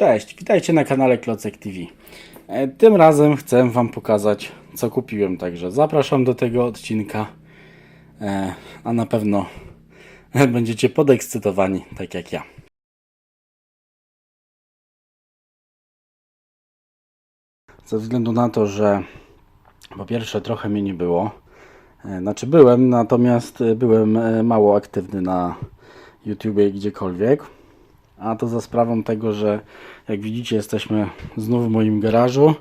Cześć, witajcie na kanale Klocek TV. E, Tym razem chcę Wam pokazać, co kupiłem, także zapraszam do tego odcinka, E, a na pewno będziecie podekscytowani, tak jak ja. Ze względu na to, że po pierwsze trochę mnie nie było, e, znaczy byłem, natomiast byłem mało aktywny na YouTubie gdziekolwiek. A to za sprawą tego, że jak widzicie jesteśmy znów w moim garażu,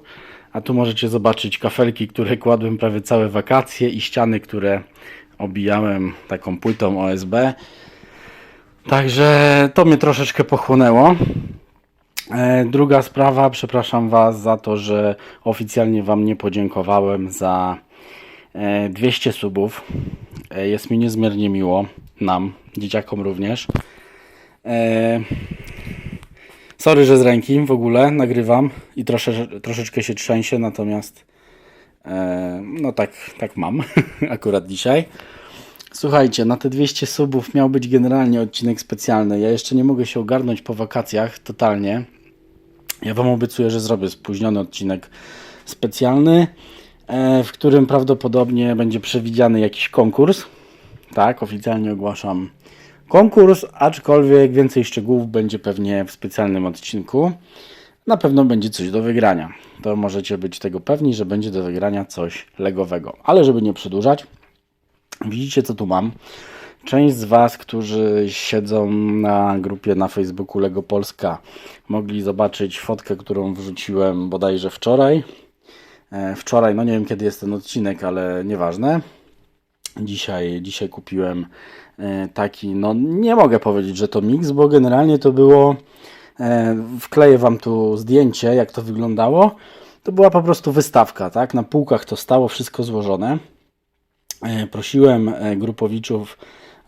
a tu możecie zobaczyć kafelki, które kładłem prawie całe wakacje i ściany, które obijałem taką płytą OSB. Także to mnie troszeczkę pochłonęło. E, Druga sprawa, przepraszam Was za to, że oficjalnie Wam nie podziękowałem za e, 200 subów. E, Jest mi niezmiernie miło, nam, dzieciakom również. E, Sorry, że z ręki w ogóle nagrywam i trosze, troszeczkę się trzęsie, natomiast e, no tak, tak mam akurat dzisiaj. Słuchajcie, na te 200 subów miał być generalnie odcinek specjalny. Ja jeszcze nie mogę się ogarnąć po wakacjach totalnie. Ja Wam obiecuję, że zrobię spóźniony odcinek specjalny, e, w którym prawdopodobnie będzie przewidziany jakiś konkurs. Tak, oficjalnie ogłaszam konkurs, aczkolwiek więcej szczegółów będzie pewnie w specjalnym odcinku. Na pewno będzie coś do wygrania. To możecie być tego pewni, że będzie do wygrania coś legowego. Ale żeby nie przedłużać, widzicie co tu mam. Część z Was, którzy siedzą na grupie na Facebooku Lego Polska, mogli zobaczyć fotkę, którą wrzuciłem bodajże wczoraj. E, Wczoraj, no nie wiem kiedy jest ten odcinek, ale nieważne. Dzisiaj, dzisiaj kupiłem taki, no nie mogę powiedzieć, że to miks, bo generalnie to było, e, wkleję Wam tu zdjęcie, jak to wyglądało. To była po prostu wystawka, tak? Na półkach to stało wszystko złożone. E, Prosiłem e, grupowiczów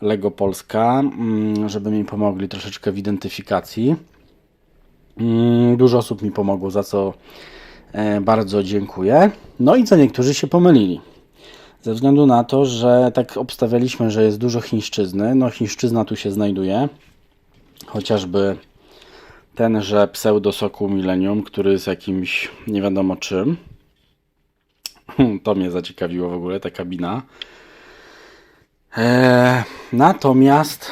Lego Polska, mm, żeby mi pomogli troszeczkę w identyfikacji. Mm, Dużo osób mi pomogło, za co e, bardzo dziękuję. No i co niektórzy się pomylili. Ze względu na to, że tak obstawialiśmy, że jest dużo chińszczyzny. No, chińszczyzna tu się znajduje. Chociażby tenże pseudo-soku Millennium, który jest jakimś nie wiadomo czym. To mnie zaciekawiło w ogóle, ta kabina. Eee, natomiast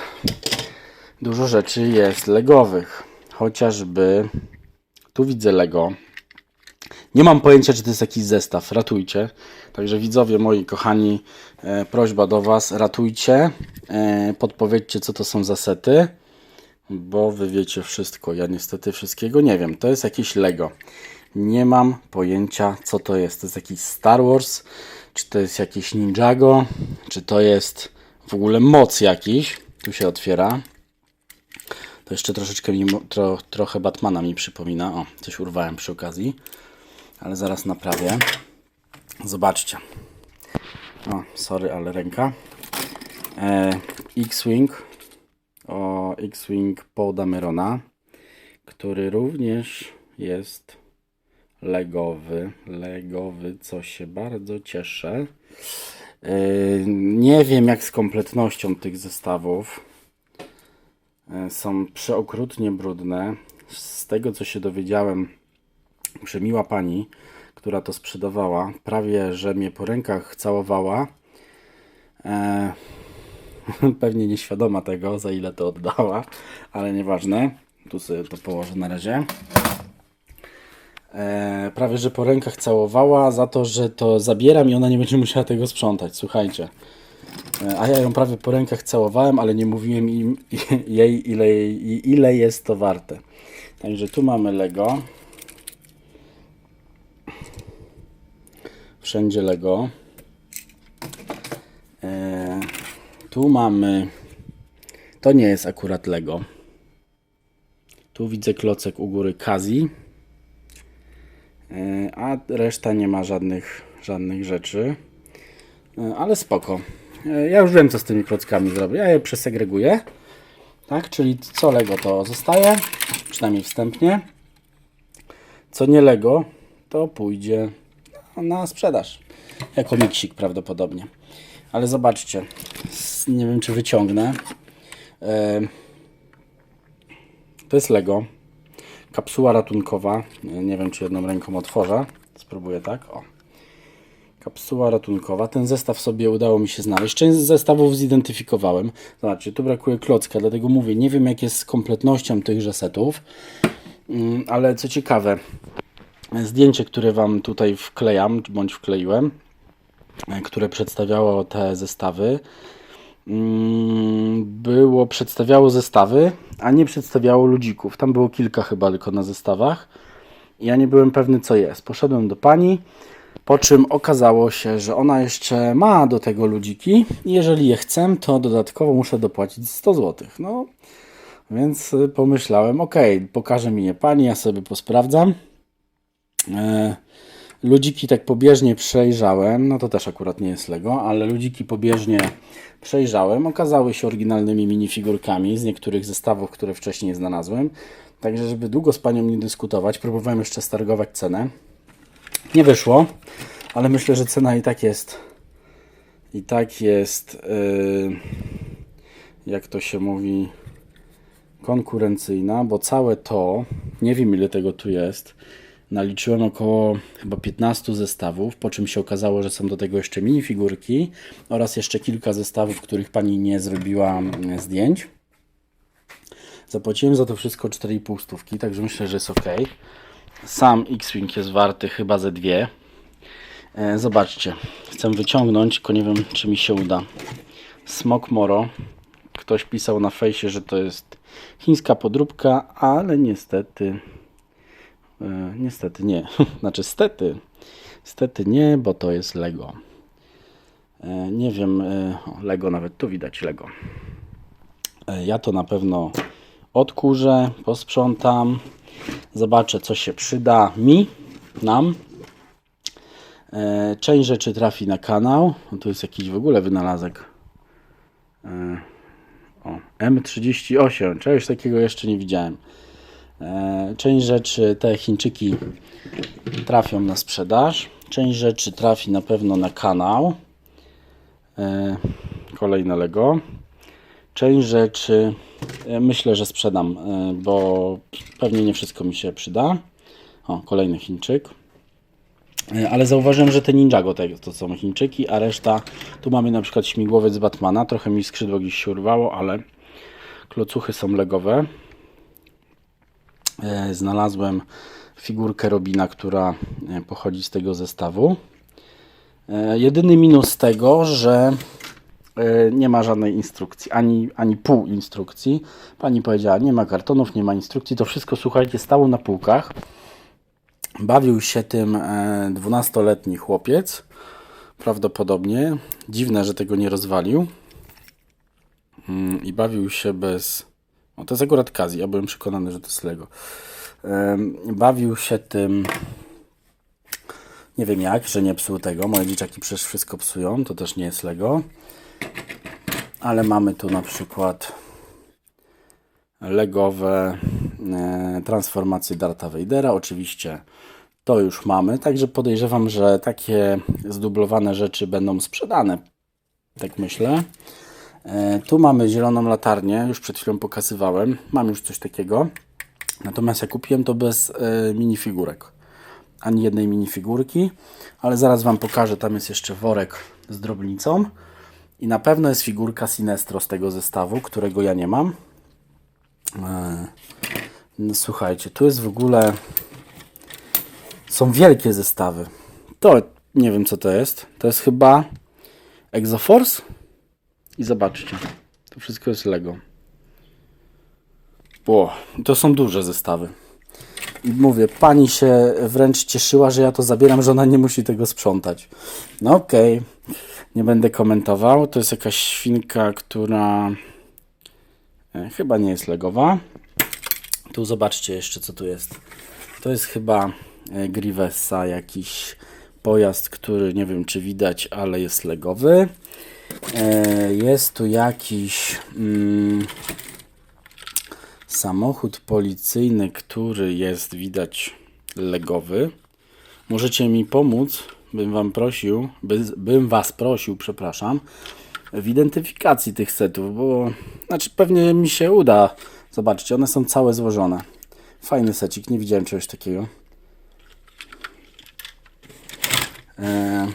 dużo rzeczy jest legowych. Chociażby tu widzę Lego. Nie mam pojęcia, czy to jest jakiś zestaw. Ratujcie. Także widzowie moi kochani, e, prośba do Was, ratujcie. E, podpowiedzcie, co to są za sety, bo Wy wiecie wszystko. Ja niestety wszystkiego nie wiem. To jest jakieś Lego. Nie mam pojęcia, co to jest. To jest jakiś Star Wars, czy to jest jakieś Ninjago, czy to jest w ogóle moc jakiś. Tu się otwiera. To jeszcze troszeczkę mi, tro, trochę Batmana mi przypomina. O, coś urwałem przy okazji, ale zaraz naprawię. Zobaczcie. O, sorry, ale ręka. E, X-Wing. O, X-Wing Paul Damerona, który również jest legowy. Legowy, co się bardzo cieszę. E, nie wiem jak z kompletnością tych zestawów. E, Są przeokrutnie brudne. Z tego co się dowiedziałem, przemiła pani, która to sprzedawała, prawie że mnie po rękach całowała. E, pewnie nieświadoma tego, za ile to oddała, ale nieważne. Tu sobie to położę na razie. E, prawie że po rękach całowała za to, że to zabieram i ona nie będzie musiała tego sprzątać. Słuchajcie. E, A ja ją prawie po rękach całowałem, ale nie mówiłem im, jej, ile, ile jest to warte. Także tu mamy Lego. Wszędzie Lego. E, tu mamy. To nie jest akurat Lego. Tu widzę klocek u góry Kazi. E, a reszta nie ma żadnych, żadnych rzeczy. E, ale spoko. E, Ja już wiem, co z tymi klockami zrobię. Ja je przesegreguję. Tak, czyli co Lego to zostaje, przynajmniej wstępnie. Co nie Lego, to pójdzie na sprzedaż. Jako miksik prawdopodobnie. Ale zobaczcie, nie wiem czy wyciągnę. To jest Lego, Kapsuła ratunkowa. Nie wiem, czy jedną ręką otworzę. Spróbuję tak. O. Kapsuła ratunkowa. Ten zestaw sobie udało mi się znaleźć. Część zestawów zidentyfikowałem. Zobaczcie, tu brakuje klocka, dlatego mówię, nie wiem jak jest z kompletnością tychże setów. Mm, Ale co ciekawe, zdjęcie, które Wam tutaj wklejam, bądź wkleiłem, e, które przedstawiało te zestawy, mm, było, przedstawiało zestawy, a nie przedstawiało ludzików. Tam było kilka chyba tylko na zestawach. Ja nie byłem pewny, co jest. Poszedłem do pani, po czym okazało się, że ona jeszcze ma do tego ludziki jeżeli je chcę, to dodatkowo muszę dopłacić 100 zł. No, więc pomyślałem, ok, pokaże mi je pani, ja sobie posprawdzam. E, ludziki tak pobieżnie przejrzałem, no to też akurat nie jest Lego, ale ludziki pobieżnie przejrzałem. Okazały się oryginalnymi minifigurkami z niektórych zestawów, które wcześniej znalazłem. Także, żeby długo z panią nie dyskutować, próbowałem jeszcze stargować cenę. Nie wyszło, ale myślę, że cena i tak jest. I tak jest. Yy, jak to się mówi konkurencyjna, bo całe to, nie wiem ile tego tu jest, naliczyłem około chyba 15 zestawów, po czym się okazało, że są do tego jeszcze minifigurki oraz jeszcze kilka zestawów, których pani nie zrobiła mm, zdjęć. Zapłaciłem za to wszystko 4,5 stówki, także myślę, że jest ok. Sam X-Wing jest warty chyba ze dwie. E, zobaczcie, chcę wyciągnąć, tylko nie wiem, czy mi się uda. Smok Moro. Ktoś pisał na fejsie, że to jest chińska podróbka, ale niestety, e, niestety nie. Znaczy, stety, stety nie, bo to jest Lego. E, nie wiem, e, Lego nawet tu widać Lego. Ja to na pewno odkurzę, posprzątam, zobaczę co się przyda mi, nam. Część rzeczy trafi na kanał. To jest jakiś w ogóle wynalazek. O, M38. Czegoś takiego jeszcze nie widziałem. E, Część rzeczy, te Chińczyki trafią na sprzedaż. Część rzeczy trafi na pewno na kanał. E, Kolejne Lego. Część rzeczy e, myślę, że sprzedam, bo pewnie nie wszystko mi się przyda. O, kolejny Chińczyk. Ale zauważyłem, że te Ninjago to są Chińczyki, a reszta, tu mamy na przykład śmigłowiec Batmana, trochę mi skrzydło gdzieś się urwało, ale klocuchy są legowe. E, Znalazłem figurkę Robina, która e, pochodzi z tego zestawu. E, Jedyny minus tego, że nie ma żadnej instrukcji, ani, ani pół instrukcji. Pani powiedziała, nie ma kartonów, nie ma instrukcji. To wszystko, słuchajcie, stało na półkach. Bawił się tym e, 12-letni chłopiec, prawdopodobnie. Dziwne, że tego nie rozwalił. Mm, I bawił się bez. O, to jest akurat Kazi, ja byłem przekonany, że to jest Lego. Bawił się tym. Nie wiem jak, że nie psuł tego. Moje dzieciaki przecież wszystko psują, to też nie jest Lego. Ale mamy tu na przykład legowe e, transformacje Darta Vadera. Oczywiście to już mamy, także podejrzewam, że takie zdublowane rzeczy będą sprzedane. Tak myślę. E, tu mamy zieloną latarnię, już przed chwilą pokazywałem. Mam już coś takiego. Natomiast ja kupiłem to bez e, minifigurek. Ani jednej minifigurki, ale zaraz Wam pokażę. Tam jest jeszcze worek z drobnicą. I na pewno jest figurka Sinestro z tego zestawu, którego ja nie mam. E, no, słuchajcie, tu jest w ogóle. Są wielkie zestawy. To nie wiem co to jest. To jest chyba Exoforce. I zobaczcie, to wszystko jest Lego. O, to są duże zestawy. I mówię, pani się wręcz cieszyła, że ja to zabieram, że ona nie musi tego sprzątać. No okej, nie będę komentował. To jest jakaś świnka, która e, chyba nie jest legowa. Tu zobaczcie jeszcze, co tu jest. To jest chyba e, Grivesa, jakiś pojazd, który nie wiem, czy widać, ale jest legowy. E, Jest tu jakiś mm, samochód policyjny, który jest widać legowy. Możecie mi pomóc, bym wam prosił, by, bym was prosił, przepraszam, w identyfikacji tych setów, bo znaczy pewnie mi się uda. Zobaczcie, one są całe złożone. Fajny secik, nie widziałem czegoś takiego. E,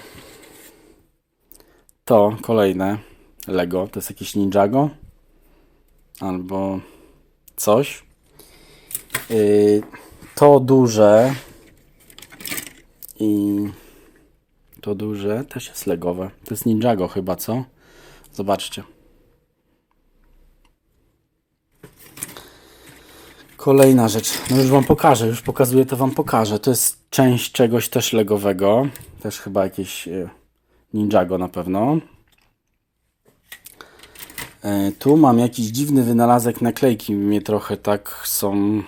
to kolejne Lego, to jest jakiś Ninjago albo coś. Y, to duże i to duże też jest legowe. To jest Ninjago chyba, co? Zobaczcie. Kolejna rzecz. No już wam pokażę, już pokazuję, to wam pokażę. To jest część czegoś też legowego. Też chyba jakieś y, Ninjago na pewno. E, Tu mam jakiś dziwny wynalazek naklejki. Mnie trochę tak są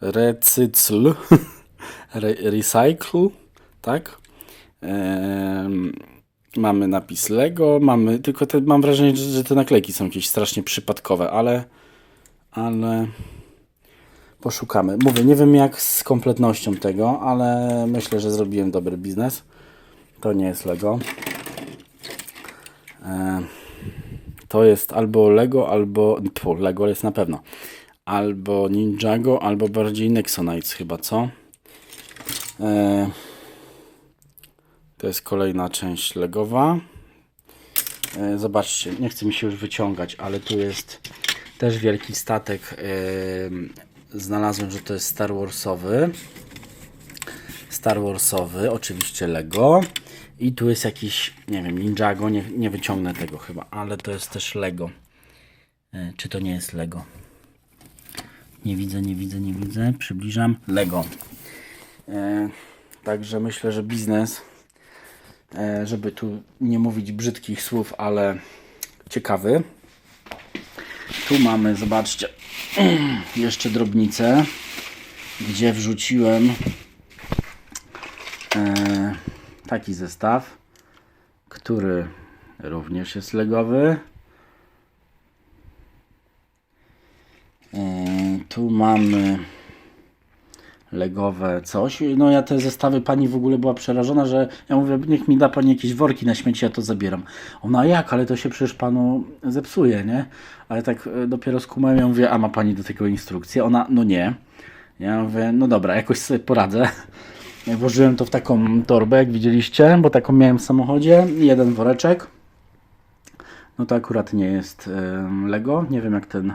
recycl. Re recycle, tak? Em, mamy napis Lego, mamy tylko te, mam wrażenie, że, że te naklejki są jakieś strasznie przypadkowe, ale ale poszukamy. Mówię, nie wiem jak z kompletnością tego, ale myślę, że zrobiłem dobry biznes. To nie jest Lego. E, to jest albo Lego, albo. Tfu, Lego jest na pewno. Albo Ninjago, albo bardziej Nexonites, chyba co? E, to jest kolejna część Legowa. E, zobaczcie, nie chce mi się już wyciągać, ale tu jest też wielki statek. Znalazłem, że to jest Star Warsowy. Star Warsowy, oczywiście Lego. I tu jest jakiś, nie wiem, Ninjago, nie, nie wyciągnę tego chyba, ale to jest też Lego. E, Czy to nie jest Lego? Nie widzę, nie widzę, nie widzę. Przybliżam. Lego. E, także myślę, że biznes, e, żeby tu nie mówić brzydkich słów, ale ciekawy. Tu mamy, zobaczcie, jeszcze drobnicę, gdzie wrzuciłem e, taki zestaw, który również jest legowy. E, tu mamy legowe coś. No ja te zestawy pani w ogóle była przerażona, że ja mówię, niech mi da pani jakieś worki na śmieci, ja to zabieram. Ona jak, ale to się przecież panu zepsuje, nie? Ale tak e, dopiero skumałem, ja mówię, a ma pani do tego instrukcję? Ona, no nie. Ja mówię, no dobra, jakoś sobie poradzę. Ja Włożyłem to w taką torbę, jak widzieliście, bo taką miałem w samochodzie. Jeden woreczek. No to akurat nie jest Lego. Nie wiem jak ten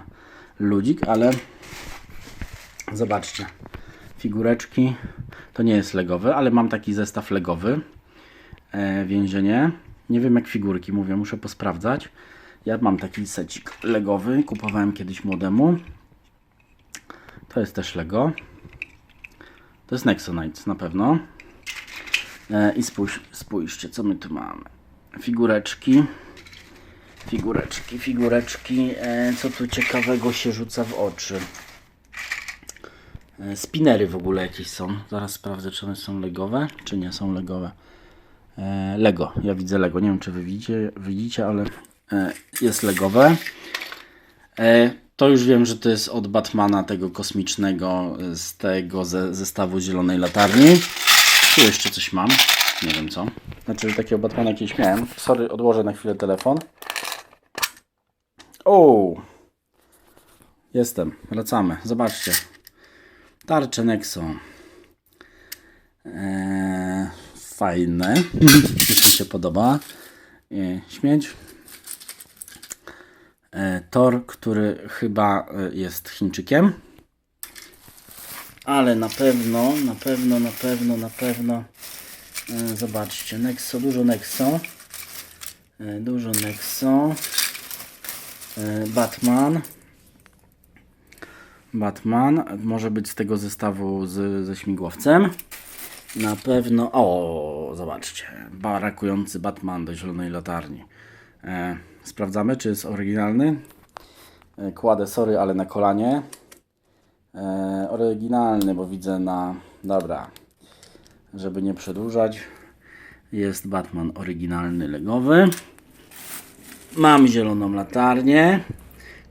ludzik, ale zobaczcie. Figureczki. To nie jest legowy, ale mam taki zestaw legowy. E, więzienie. Nie wiem jak figurki, mówię, muszę posprawdzać. Ja mam taki secik legowy. Kupowałem kiedyś młodemu. To jest też Lego. To jest Nexonites na pewno. E, I spójrz, spójrzcie, co my tu mamy. Figureczki. Figureczki, figureczki. E, co tu ciekawego się rzuca w oczy? E, spinery w ogóle jakieś są. Zaraz sprawdzę, czy one są legowe, czy nie są legowe. Lego. Ja widzę Lego. Nie wiem, czy wy widzicie, widzicie ale jest legowe. To już wiem, że to jest od Batmana tego kosmicznego e, z tego ze, zestawu zielonej latarni. Tu jeszcze coś mam. Nie wiem co. Znaczy takiego Batmana kiedyś miałem. Sorry, odłożę na chwilę telefon. O! Jestem. Wracamy. Zobaczcie. Tarcze Nexo. Eee, fajne. Mi się podoba. Eee, śmieć. E, Tor, który chyba e, jest Chińczykiem. Ale na pewno, na pewno, na pewno, na pewno. e, Zobaczcie, Nexo, dużo Nexo. Dużo Nexo. Batman. Batman. Może być z tego zestawu z, ze śmigłowcem. Na pewno. O, zobaczcie. Barakujący Batman do zielonej latarni. Sprawdzamy, czy jest oryginalny. E, kładę, sorry, ale na kolanie. E, oryginalny, bo widzę na. Dobra. Żeby nie przedłużać. Jest Batman oryginalny, legowy. Mam zieloną latarnię,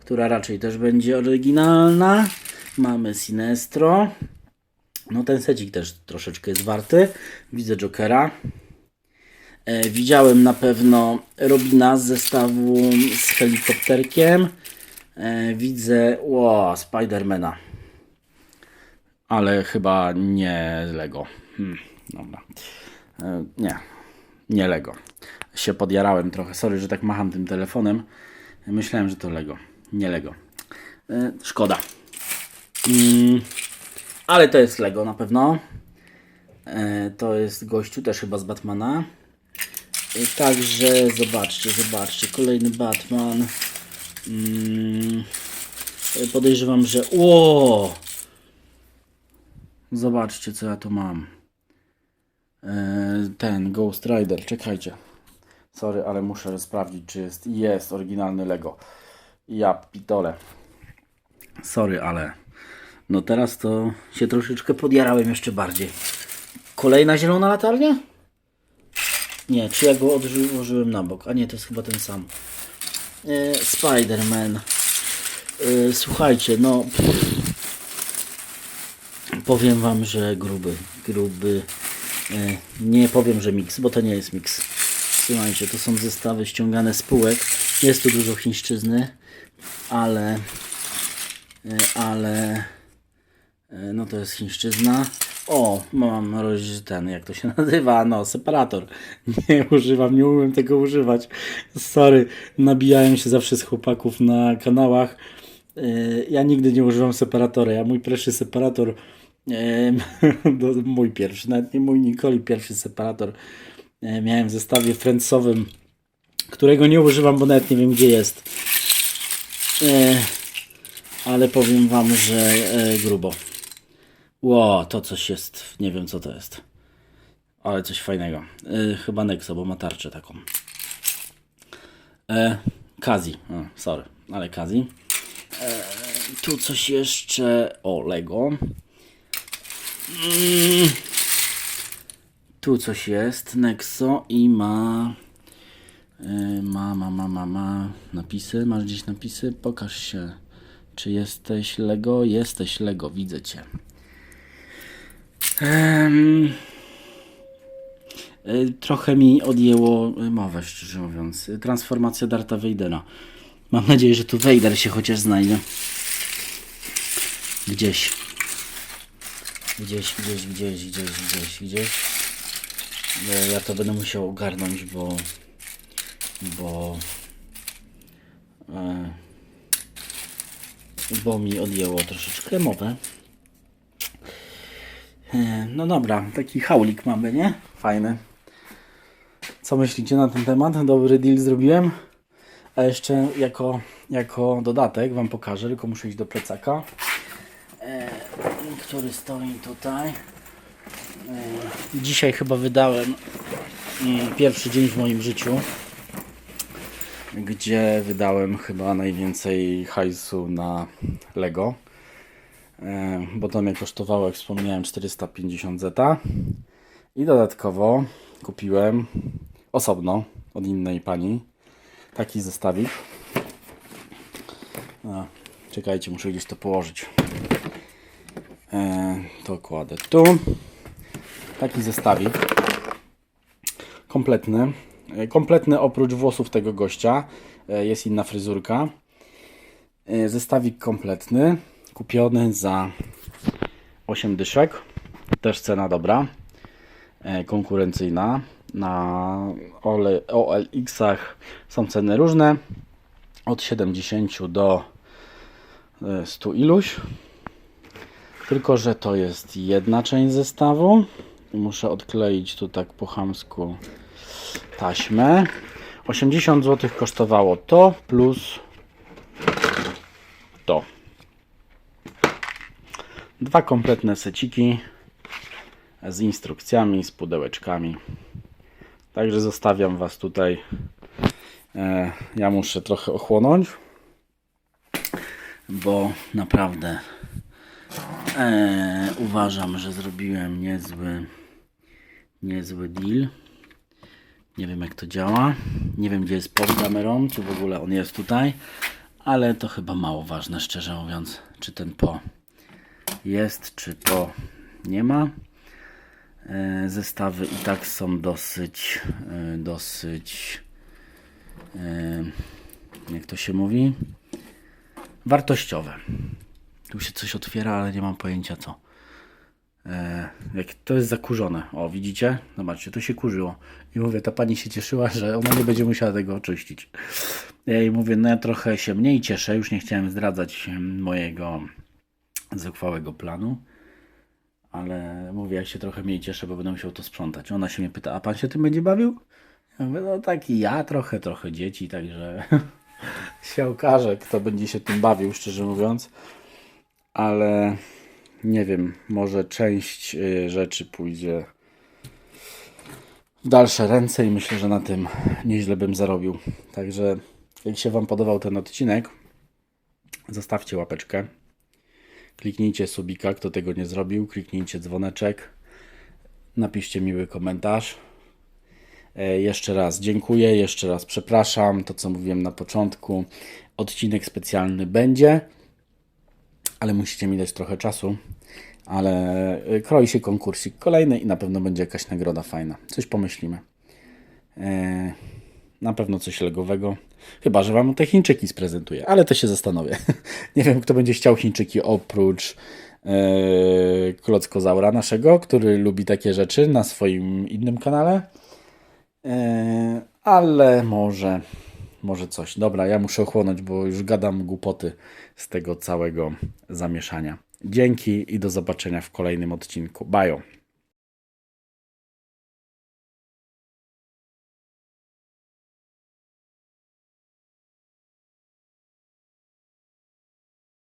która raczej też będzie oryginalna. Mamy Sinestro. No ten secik też troszeczkę jest warty. Widzę Jokera. E, widziałem na pewno Robina z zestawu z helikopterkiem. E, widzę, ło, Spidermana. ale chyba nie Lego. Hmm, dobra. E, nie, nie Lego. Się podjarałem trochę. Sorry, że tak macham tym telefonem. Myślałem, że to Lego. Nie Lego. Szkoda. Mm, ale to jest Lego na pewno. To jest gościu też chyba z Batmana. E, Także zobaczcie, zobaczcie. Kolejny Batman. Mm, e, podejrzewam, że. Ło! Zobaczcie, co ja tu mam. E, ten Ghost Rider. Czekajcie. Sorry, ale muszę sprawdzić, czy jest. Jest oryginalny Lego. Ja pitole. Sorry, ale. No teraz to się troszeczkę podjarałem jeszcze bardziej. Kolejna zielona latarnia? Nie, czy ja go odłożyłem na bok? A nie, to jest chyba ten sam. E, Spider-Man. E, słuchajcie, no. Pff, powiem wam, że gruby. Gruby. E, nie powiem, że mix, bo to nie jest mix. Słuchajcie, to są zestawy ściągane z półek. Jest tu dużo chińszczyzny, ale. Ale. No to jest chińszczyzna. O, mam roz... ten, jak to się nazywa, no, separator. Nie używam, nie umiem tego używać. Sorry, nabijałem się zawsze z chłopaków na kanałach. E, Ja nigdy nie używam separatora. Ja mój pierwszy separator, e, mój pierwszy, nawet nie mój Nikoli pierwszy separator, e, miałem w zestawie friendsowym, którego nie używam, bo nawet nie wiem gdzie jest. Ale powiem wam, że grubo. Ło, to coś jest. Nie wiem co to jest. Ale coś fajnego. E, chyba Nexo, bo ma tarczę taką. E, Kazi. O, sorry, ale Kazi. E, tu coś jeszcze. O, Lego. Mm. Tu coś jest. Nexo i ma. e, Ma, ma, ma, ma, ma napisy. Masz gdzieś napisy? Pokaż się. Czy jesteś Lego? Jesteś Lego, widzę cię. Y, trochę mi odjęło y, mowę, szczerze mówiąc. Y, Transformacja Darta Vadera. Mam nadzieję, że tu Vader się chociaż znajdzie. Gdzieś. Gdzieś, gdzieś, gdzieś, gdzieś, gdzieś, gdzieś. E, Ja to będę musiał ogarnąć, bo... Bo... E, bo mi odjęło troszeczkę mowę. E, No dobra, taki haulik mamy, nie? Fajny. Co myślicie na ten temat? Dobry deal zrobiłem. A jeszcze jako, jako dodatek Wam pokażę, tylko muszę iść do plecaka, e, który stoi tutaj. E, dzisiaj chyba wydałem mm, pierwszy dzień w moim życiu, gdzie wydałem chyba najwięcej hajsu na Lego. E, bo to mnie kosztowało, jak wspomniałem, 450 zeta. I dodatkowo kupiłem osobno od innej pani taki zestawik. A, czekajcie, muszę gdzieś to położyć. E, to kładę tu. Taki zestawik. Kompletny. E, Kompletny oprócz włosów tego gościa. E, jest inna fryzurka. Zestawik kompletny. Kupiony za 8 dyszek. Też cena dobra. E, Konkurencyjna. Na OLX-ach są ceny różne. Od 70 do e, 100 iluś. Tylko, że to jest jedna część zestawu. Muszę odkleić tu tak po chamsku taśmę. 80 zł kosztowało to plus to. Dwa kompletne seciki z instrukcjami, z pudełeczkami. Także zostawiam Was tutaj. E, Ja muszę trochę ochłonąć, bo naprawdę e, uważam, że zrobiłem niezły, niezły deal. Nie wiem jak to działa. Nie wiem gdzie jest pod kamerą, czy w ogóle on jest tutaj. Ale to chyba mało ważne, szczerze mówiąc, czy ten po jest, czy po nie ma. E, Zestawy i tak są dosyć, e, dosyć, e, jak to się mówi, wartościowe. Tu się coś otwiera, ale nie mam pojęcia co. jak to jest zakurzone. O, widzicie? Zobaczcie, to się kurzyło. I mówię, ta pani się cieszyła, że ona nie będzie musiała tego oczyścić. Ja jej mówię, no ja trochę się mniej cieszę, już nie chciałem zdradzać mojego zuchwałego planu. Ale mówię, ja się trochę mniej cieszę, bo będę musiał to sprzątać. Ona się mnie pyta, a pan się tym będzie bawił? Ja mówię, no tak i ja trochę, trochę dzieci, także się okaże, kto będzie się tym bawił, szczerze mówiąc. Ale nie wiem, może część y, rzeczy pójdzie w dalsze ręce i myślę, że na tym nieźle bym zarobił. Także jak się Wam podobał ten odcinek, zostawcie łapeczkę. Kliknijcie subika, kto tego nie zrobił, kliknijcie dzwoneczek, napiszcie miły komentarz. E, Jeszcze raz dziękuję, jeszcze raz przepraszam. To, co mówiłem na początku, odcinek specjalny będzie, ale musicie mi dać trochę czasu. Ale e, kroi się konkursik kolejny i na pewno będzie jakaś nagroda fajna. Coś pomyślimy. Na pewno coś legowego. Chyba, że Wam te Chińczyki sprezentuję, ale to się zastanowię. Nie wiem, kto będzie chciał Chińczyki oprócz e, Klockozaura naszego, który lubi takie rzeczy na swoim innym kanale. E, ale może, może coś. Dobra, ja muszę ochłonąć, bo już gadam głupoty z tego całego zamieszania. Dzięki i do zobaczenia w kolejnym odcinku. Bajo.